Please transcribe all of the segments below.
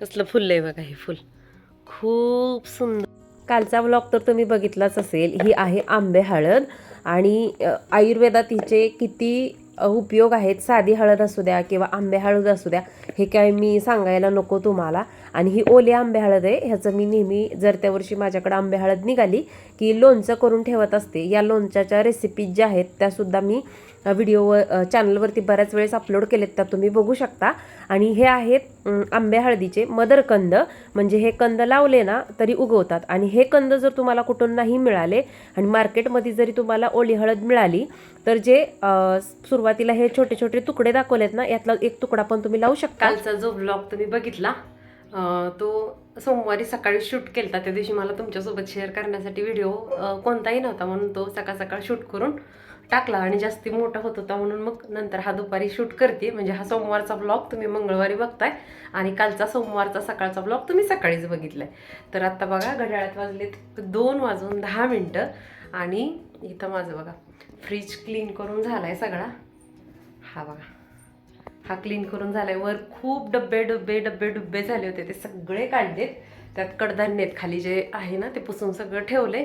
कसलं फुललंय बघा हे फुल. खूप सुंदर. कालचा व्लॉग तर तुम्ही बघितलाच असेल ही आहे आंबे हळद आणि आयुर्वेदात हिचे किती उपयोग आहेत साधी हळद असू द्या किंवा आंबे हळद असू द्या हे काय मी सांगायला नको तुम्हाला. आणि ही ओली आंबे हळद आहे. ह्याचं मी नेहमी जर त्या वर्षी माझ्याकडे आंबे हळद निघाली की लोणचं करून ठेवत असते. या लोणच्याच्या रेसिपीज ज्या आहेत त्यासुद्धा मी व्हिडिओ चॅनलवरती बऱ्याच वेळेस अपलोड केलेत. त्या तुम्ही बघू शकता. आणि हे आहेत आंबे हळदीचे मदर कंद. म्हणजे हे कंद लावले ना तरी उगवतात. आणि हे कंद जर तुम्हाला कुठून नाही मिळाले आणि मार्केटमध्ये जरी तुम्हाला ओली हळद मिळाली तर जे सुरुवातीला हे छोटे छोटे तुकडे दाखवलेत ना यातला एक तुकडा पण तुम्ही लावू शकता. कालचा जो ब्लॉग तुम्ही बघितला तो सोमवारी सकाळी शूट केलता. त्या दिवशी मला तुमच्यासोबत शेअर करण्यासाठी व्हिडिओ कोणताही नव्हता म्हणून तो सकाळ सकाळ शूट करून टाकला आणि जास्ती मोठा होत होता म्हणून मग नंतर हा दुपारी शूट करते. म्हणजे हा सोमवारचा ब्लॉग तुम्ही मंगळवारी बघताय आणि कालचा सोमवारचा सकाळचा ब्लॉग तुम्ही सकाळीच बघितलाय. तर आत्ता बघा घड्याळात वाजलेत दोन वाजून दहा मिनटं आणि इथं माझं बघा फ्रीज क्लीन करून झाला आहे सगळा. हा बघा. हा क्लीन करून झालाय. वर खूप डब्बे डब्बे डब्बे डुब्बे झाले होते. ते सगळे काढलेत. त्यात कडधान्य खाली जे आहे ना ते पुसून सगळं ठेवले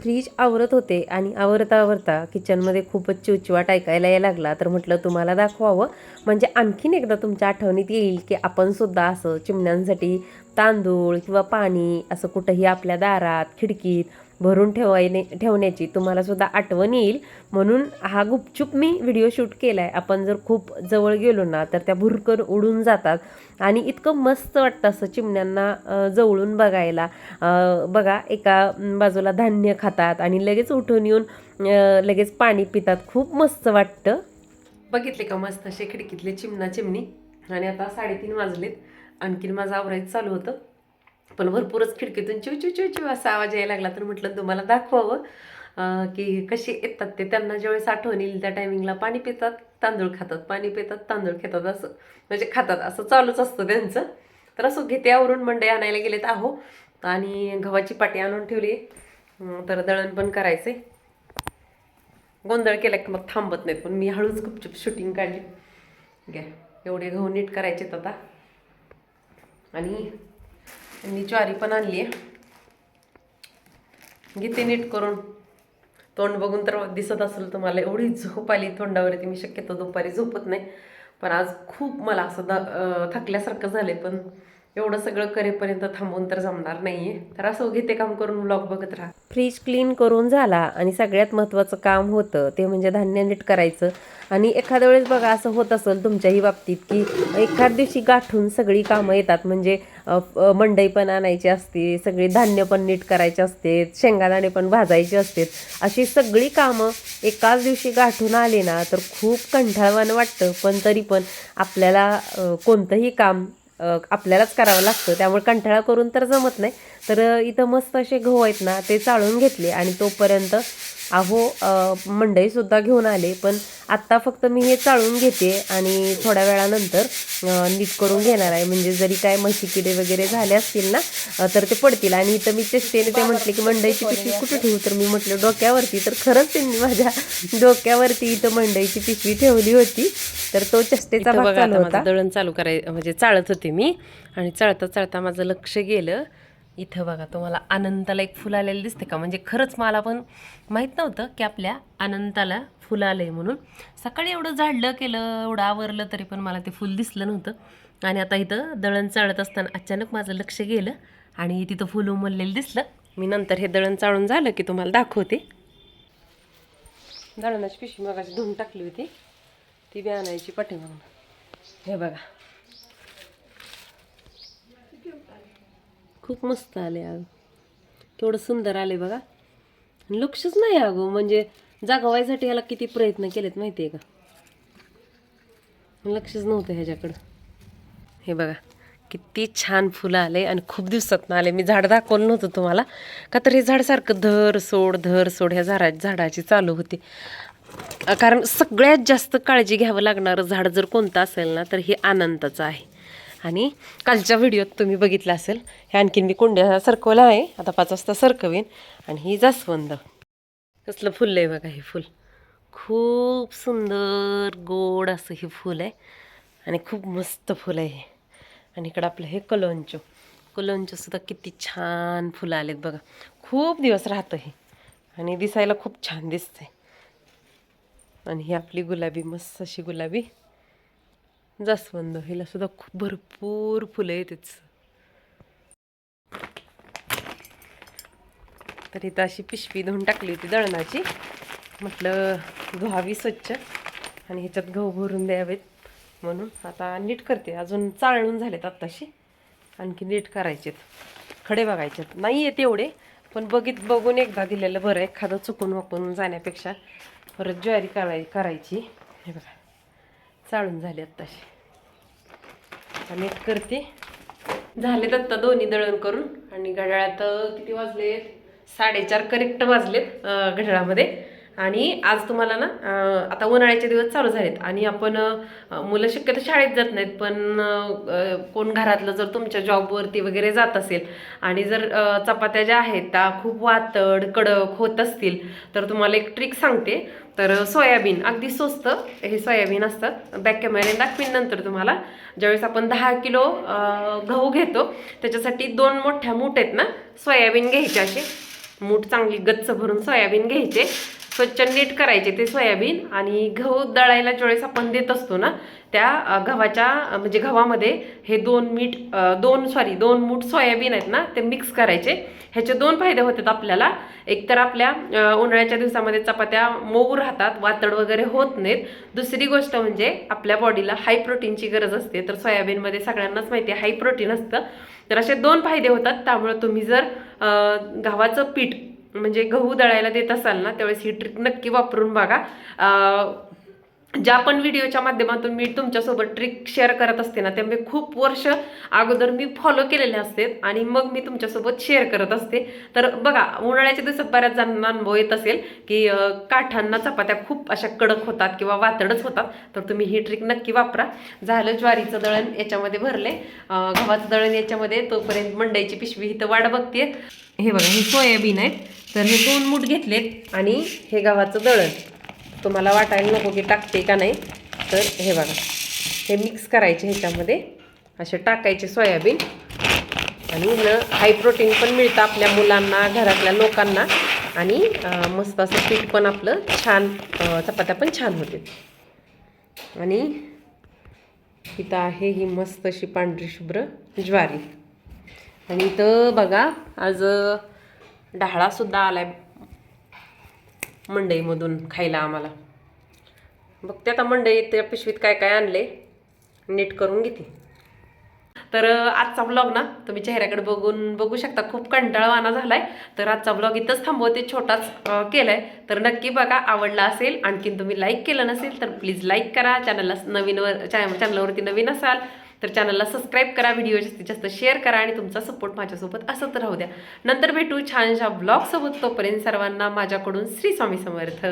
फ्रीज आवरत होते आणि आवरता आवरता किचनमध्ये खूपच चिवचिवाट ऐकायला यायला लागला. तर म्हटलं तुम्हाला दाखवावं. म्हणजे आणखीन एकदा तुमच्या आठवणीत येईल की आपण सुद्धा असं चिमण्यांसाठी तांदूळ किंवा पाणी असं कुठंही आपल्या दारात खिडकीत भरून ठेवायने ठेवण्याची तुम्हालासुद्धा आठवण येईल. म्हणून हा गुपचूप मी व्हिडिओ शूट केला आहे आपण जर खूप जवळ गेलो ना तर त्या भुरकन उडून जातात. आणि इतकं मस्त वाटतं असं चिमण्यांना जवळून बघायला. बघा एका बाजूला धान्य खातात आणि लगेच उठून येऊन लगेच पाणी पितात. खूप मस्त वाटतं. बघितले का मस्त असे खिडकीतले चिमणा चिमणी आणि आता साडेतीन वाजलेत. आणखीन माझं आवरायचं चालू होतं. पण भरपूरच खिडकीतून चिव चिव चिव चिव असा आवाज यायला लागला. तर म्हटलं तुम्हाला दाखवावं की कसे येतात ते. त्यांना ज्यावेळेस आठवण येईल त्या टायमिंगला पाणी पितात तांदूळ खातात. पाणी पितात तांदूळ खेतात असं. म्हणजे खातात असं चालूच असतं त्यांचं. तर असं घेते आवरून मंडई आणायला गेलेत आहो. आणि गव्हाची पाटी आणून ठेवली. तर दळण पण करायचे. गोंधळ केला की मग थांबत नाहीत. पण मी हळूच गुपचूप शूटिंग काढली. घ्या एवढे गहू नीट करायचेत आता. आणि मी ज्वारी पण आणली आहे. घेते नीट करून. तोंड बघून तर दिसत असेल तुम्हाला एवढी झोप आली तोंडावरती मी शक्यतो दुपारी झोपत नाही. पण आज खूप मला असं द थकल्यासारखं थकल्यासारखं आहे पण एवढं सगळं करेपर्यंत थांबून तर जमणार नाहीये. तर असं उघे ते काम करून ब्लॉग बघत राहा. फ्रीज क्लीन करून झाला आणि सगळ्यात महत्त्वाचं काम होतं ते म्हणजे धान्य नीट करायचं. आणि एखाद्या वेळेस बघा असं होत असेल तुमच्याही बाबतीत की एखाद दिवशी गाठून सगळी कामं येतात. म्हणजे मंडई पण आणायची असते सगळी धान्य पण नीट करायचे असते शेंगादाणे पण भाजायचे असते. अशी सगळी कामं एकाच दिवशी गाठून आले ना तर खूप कंठाळवाणं वाटतं. पण तरी पण आपल्याला कोणतंही काम आपल्यालाच करावं लागतं. त्यामुळे कंटाळा करून तर जमत नाही. तर इथं मस्त असे गहू आहेत ना ते चाळून घेतले आणि तोपर्यंत अहो मंडईसुद्धा घेऊन आले. पण आत्ता फक्त मी हे चाळून घेते आणि थोड्या वेळानंतर नीट करून घेणार आहे. म्हणजे जरी काय म्हशी किडे वगैरे झाले असतील ना तर ते पडतील. आणि इथं मी चेष्टेने ते म्हटले की मंडईची पिशवी कुठं ठेवू? तर मी म्हटलं डोक्यावरती. तर खरंच त्यांनी माझ्या डोक्यावरती इथं मंडईची पिशवी ठेवली होती. तर तो चेष्टेचा दळण चालू कराय म्हणजे चाळत होते मी. आणि चाळता चाळता माझं लक्ष गेलं. इथं बघा तुम्हाला अनंताला एक फुल आलेलं दिसते का? म्हणजे खरंच मला पण माहीत नव्हतं की आपल्या अनंताला फुल आहे म्हणून. सकाळी एवढं झाडलं केलं एवढं आवरलं तरी पण मला ते फुल दिसलं नव्हतं. आणि आता इथं दळण चाळत असताना अचानक माझं लक्ष गेलं आणि तिथं फुल उमललेलं दिसलं. मी नंतर हे दळण चाळून झालं की तुम्हाला दाखवते. दळणाची पिशवी मगाशी धुवून टाकली होती. ती बी आणायची पाठीमागून हे बघा. खूप मस्त आले अगं. केवढं सुंदर आले बघा. लक्षच नाही अगं म्हणजे जागवायसाठी ह्याला किती प्रयत्न केलेत माहिती आहे का? लक्षच नव्हतं ह्याच्याकडं. हे बघा किती छान फुलं आले आणि खूप दिवसात आले. मी झाड दाखवलं नव्हतं तुम्हाला. का तर हे झाड सारखं धर सोड धर सोड ह्या झाडा झाडाची चालू होती. कारण सगळ्यात जास्त काळजी घ्यावं लागणारं झाड जर कोणतं असेल ना तर हे आनंदाचं आहे. आणि कालच्या व्हिडिओत तुम्ही बघितलं असेल हे आणखीन मी कुंड्या सरकवलं आहे. आता पाच वाजता सरकवेन आणि ही जास्वंद. कसलं फुल आहे बघा हे फुल. खूप सुंदर गोड असं हे फुल आहे. आणि खूप मस्त फुल आहे हे. आणि इकडं आपलं हे कलोंचो. कलोंचोसुद्धा किती छान फुलं आलेत बघा. खूप दिवस राहतं हे. आणि दिसायला खूप छान दिसतंय. आणि ही आपली गुलाबी मस्त अशी गुलाबी. जास्वंद हिला सुद्धा खूप भरपूर फुलं येतात तर इथं अशी पिशवी धुवून टाकली होती दळणाची. म्हटलं धुवावी स्वच्छ आणि ह्याच्यात गहू भरून द्यावेत म्हणून. आता नीट करते. अजून चाळून झालेत आत्ताशी. आणखी नीट करायचेत. खडे बघायचेत. नाही आहेत एवढे पण बघित बघून एकदा दिलेलं बरं एखादं चुकून वाकून जाण्यापेक्षा परत ज्वारी कराय करायची. हे बघा. चाळून झाले आत्ताशी आता नीट करते. झालेत आत्ता दोन्ही दळण करून आणि घड्याळात किती वाजलेत? साडेचार करेक्ट वाजलेत घड्याळामध्ये. आणि आज तुम्हाला ना आता उन्हाळ्याचे दिवस चालू झालेत आणि आपण मुलं शक्यतो शाळेत जात नाहीत पण कोण घरातलं जर तुमच्या जॉबवरती वगैरे जात असेल आणि जर चपात्या ज्या आहेत त्या खूप वातड कडक होत असतील तर तुम्हाला एक ट्रिक सांगते. तर सोयाबीन अगदी स्वस्त हे सोयाबीन असतात बॅक कॅमेऱ्याने दाखवीन नंतर तुम्हाला. ज्यावेळेस आपण दहा किलो गहू घेतो त्याच्यासाठी दोन मोठ्या मूठ आहेत ना सोयाबीन घ्यायचे असे. मूठ चांगली गच्च भरून सोयाबीन घ्यायचे. स्वच्छ नीट करायचे ते सोयाबीन आणि गहू दळायला ज्यावेळेस आपण देत असतो ना त्या गव्हाच्या म्हणजे गव्हामध्ये हे दोन मीठ दोन सॉरी दोन मूठ सोयाबीन आहेत ना ते मिक्स करायचे. ह्याचे दोन फायदे होतात आपल्याला. एक तर आपल्या उन्हाळ्याच्या दिवसामध्ये चपात्या मऊ राहतात वातड वगैरे होत नाहीत. दुसरी गोष्ट म्हणजे आपल्या बॉडीला हाय प्रोटीनची गरज असते. तर सोयाबीनमध्ये सगळ्यांनाच माहिती आहे हाय प्रोटीन असतं. तर असे दोन फायदे होतात. त्यामुळे तुम्ही जर गव्हाचं पीठ म्हणजे गहू दळायला देत असाल ना त्यावेळेस ही ट्रिक नक्की वापरून बघा. ज्या पण व्हिडिओच्या माध्यमातून मी तुमच्यासोबत ट्रिक शेअर करत असते ना त्यामुळे खूप वर्ष अगोदर मी फॉलो केलेले असते आणि मग मी तुमच्यासोबत शेअर करत असते. तर बघा उन्हाळ्याच्या दिवसात बऱ्याच जणांना अनुभव येत असेल की काठांना चपात्या खूप अशा कडक होतात किंवा वातडच होतात. तर तुम्ही ही ट्रिक नक्की वापरा. झालं ज्वारीचं दळण याच्यामध्ये भरले. गव्हाचं दळण याच्यामध्ये तोपर्यंत मंडईची पिशवी इथं वाट बघते हे बघा हे सोयाबीन आहे तर हे दोन मूठ घेतलेत आणि हे गव्हाचं दळण. तुम्हाला वाटायला नको की टाकते का नाही तर हे बघा. हे मिक्स करायचे ह्याच्यामध्ये. असे टाकायचे सोयाबीन. आणि न हाय प्रोटीन पण मिळतं आपल्या मुलांना घरातल्या लोकांना. आणि मस्त असं पीठ पण आपलं छान चपात्या पण छान होते आणि इथं आहे ही मस्त अशी पांढरी शुभ्र ज्वारी. आणि इथं बघा आज डाळासुद्धा आलाय मंडईमधून खायला आम्हाला. बघते आता मंडई त्या पिशवीत काय काय आणले. नीट करून घेते. तर आजचा ब्लॉग ना तुम्ही चेहऱ्याकडे बघून बघू शकता. खूप कंटाळवाना आहे तर आजचा ब्लॉग इथंच थांबवते छोटाच केला केलाय. तर नक्की बघा आवडला असेल आणखीन तुम्ही लाईक केलं नसेल तर प्लीज लाईक करा. चॅनलला नवीनवर चॅनलवरती नवीन असाल तर चॅनलला सबस्क्राईब करा व्हिडिओ जास्तीत जास्त शेअर करा आणि तुमचा सपोर्ट माझ्यासोबत असंच राहू द्या. नंतर भेटू छानशा ब्लॉगसोबत तोपर्यंत सर्वांना माझ्याकडून श्री स्वामी समर्थ.